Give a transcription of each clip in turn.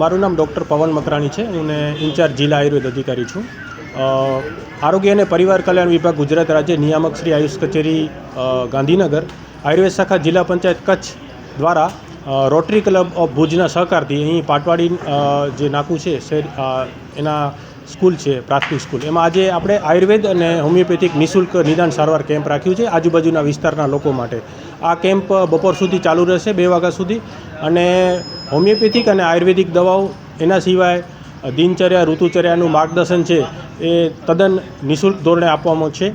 મારું નામ ડૉક્ટર પવન મકરાણી છે. હું ઇન્ચાર્જ જિલ્લા આયુર્વેદ અધિકારી છું. આરોગ્ય અને પરિવાર કલ્યાણ વિભાગ ગુજરાત રાજ્ય નિયામક શ્રી આયુષ કચેરી ગાંધીનગર. આયુર્વેદ શાખા જિલ્લા પંચાયત કચ્છ દ્વારા રોટરી ક્લબ ઓફ ભુજના સહકારથી અહીં પાટવાડી જે નાકું છે એના સ્કૂલ છે, પ્રાથમિક સ્કૂલ. એમાં આજે આપણે આયુર્વેદ અને હોમિયોપેથિક નિઃશુલ્ક નિદાન સારવાર કેમ્પ રાખ્યું છે, આજુબાજુના વિસ્તારના લોકો માટે. આ કેમ્પ બપોર સુધી ચાલુ રહેશે, બે વાગ્યા સુધી. અને હોમિયોપેથિક અને આયુર્વેદિક દવાઓ એના સિવાય દિનચર્યા, ઋતુચર્યાનું માર્ગદર્શન છે, એ તદ્દન નિઃશુલ્ક ધોરણે આપવામાં છે.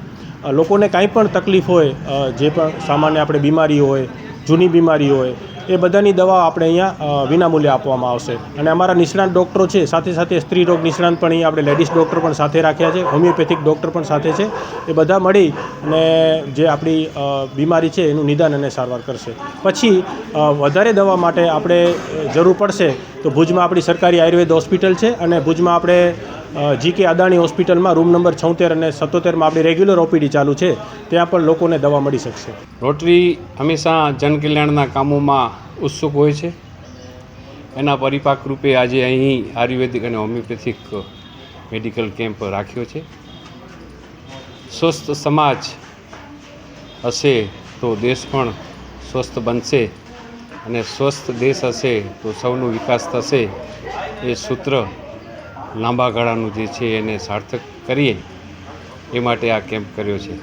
લોકોને કાંઈ પણ તકલીફ હોય જે પણ સામાન્ય આપણે બીમારી હોય, જૂની બીમારી હોય એ બધાની દવા આપણે અહીંયા વિનામૂલ્ય આપવામાં આવશે. અને અમારા નિષ્ણાત ડૉક્ટરો છે, સાથે સાથે સ્ત્રી રોગ નિષ્ણાંત પણ અહીંયા આપણે લેડીઝ ડૉક્ટર પણ સાથે રાખ્યા છે, હોમિયોપેથિક ડૉક્ટર પણ સાથે છે. એ બધા મળી અને જે આપણી બીમારી છે એનું નિદાન અને સારવાર કરશે. પછી વધારે દવા માટે આપણે જરૂર પડશે તો ભુજમાં આપણી સરકારી આયુર્વેદ હોસ્પિટલ છે અને ભુજમાં આપણે જી કે અદાણી હોસ્પિટલમાં રૂમ નંબર છોતેર અને સત્તોતેરમાં આપણી રેગ્યુલર ઓપીડી ચાલુ છે. ત્યાં પણ લોકોને દવા મળી શકશે. રોટરી હંમેશા જનકલ્યાણના કામોમાં ઉત્સુક હોય છે. એના પરિપાક રૂપે આજે અહીં આયુર્વેદિક અને હોમિયોપેથિક મેડિકલ કેમ્પ રાખ્યો છે. સ્વસ્થ સમાજ હશે તો દેશ પણ સ્વસ્થ બનશે અને સ્વસ્થ દેશ હશે તો સૌનો વિકાસ થશે એ સૂત્ર લાંબા ગાળાનું જે છે એને સાર્થક કરીએ એ માટે આ કેમ્પ કર્યો છે.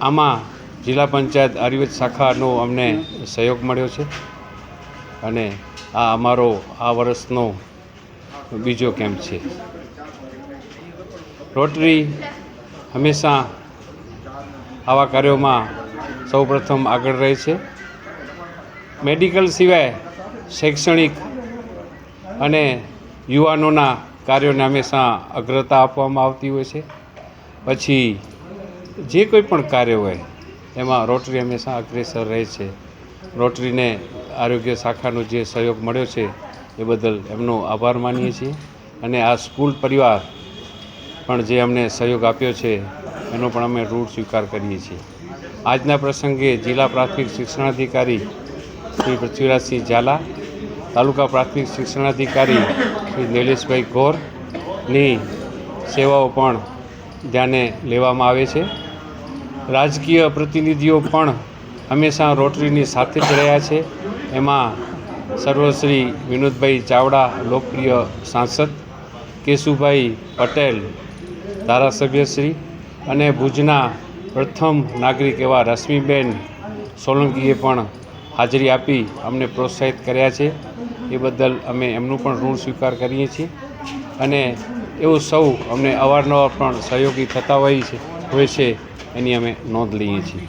આમાં જિલ્લા પંચાયત આયુર્વેદ શાખાનો અમને સહયોગ મળ્યો છે અને આ અમારો આ વર્ષનો બીજો કેમ્પ છે. રોટરી હંમેશા આવા કાર્યોમાં સૌપ્રથમ આગળ રહે છે. મેડિકલ સિવાય શૈક્ષણિક અને યુવાનોના કાર્યોને હંમેશા અગ્રતા આપવામાં આવતી હોય છે. પછી જે કોઈ પણ કાર્ય હોય, એમાં રોટરી હંમેશા અગ્રેસર રહે છે. રોટરીને આરોગ્ય શાખાનો જે સહયોગ મળ્યો છે, એ બદલ એમનો આભાર માનીએ છીએ. અને આ સ્કૂલ પરિવાર પણ જે અમને સહયોગ આપ્યો છે, એનો પણ અમે ઋણ સ્વીકાર કરીએ છીએ. આજના પ્રસંગે જિલ્લા પ્રાથમિક શિક્ષણાધિકારી શ્રી પૃથ્વીરાજસિંહ ઝાલા તાલુકા પ્રાથમિક શિક્ષણાધિકારી શ્રી નિલેશભાઈ ગોરની સેવાઓ પણ ધ્યાને લેવામાં આવે છે. રાજકીય પ્રતિનિધિઓ પણ હંમેશા રોટરીની સાથે જ રહ્યા છે. એમાં સર્વશ્રી વિનોદભાઈ ચાવડા, લોકપ્રિય સાંસદ કેશુભાઈ પટેલ, ધારાસભ્યશ્રી અને ભુજના પ્રથમ નાગરિક એવા રશ્મિબેન સોલંકીએ પણ હાજરી આપી અમને પ્રોત્સાહિત કર્યા છે. એ બદલ અમે એમનું પણ ઋણ સ્વીકાર કરીએ છીએ. અને એવું સૌ અમને અવારનવાર પણ સહયોગી થતા હોય છે હોય છે, એની અમે નોંધ લઈએ છીએ.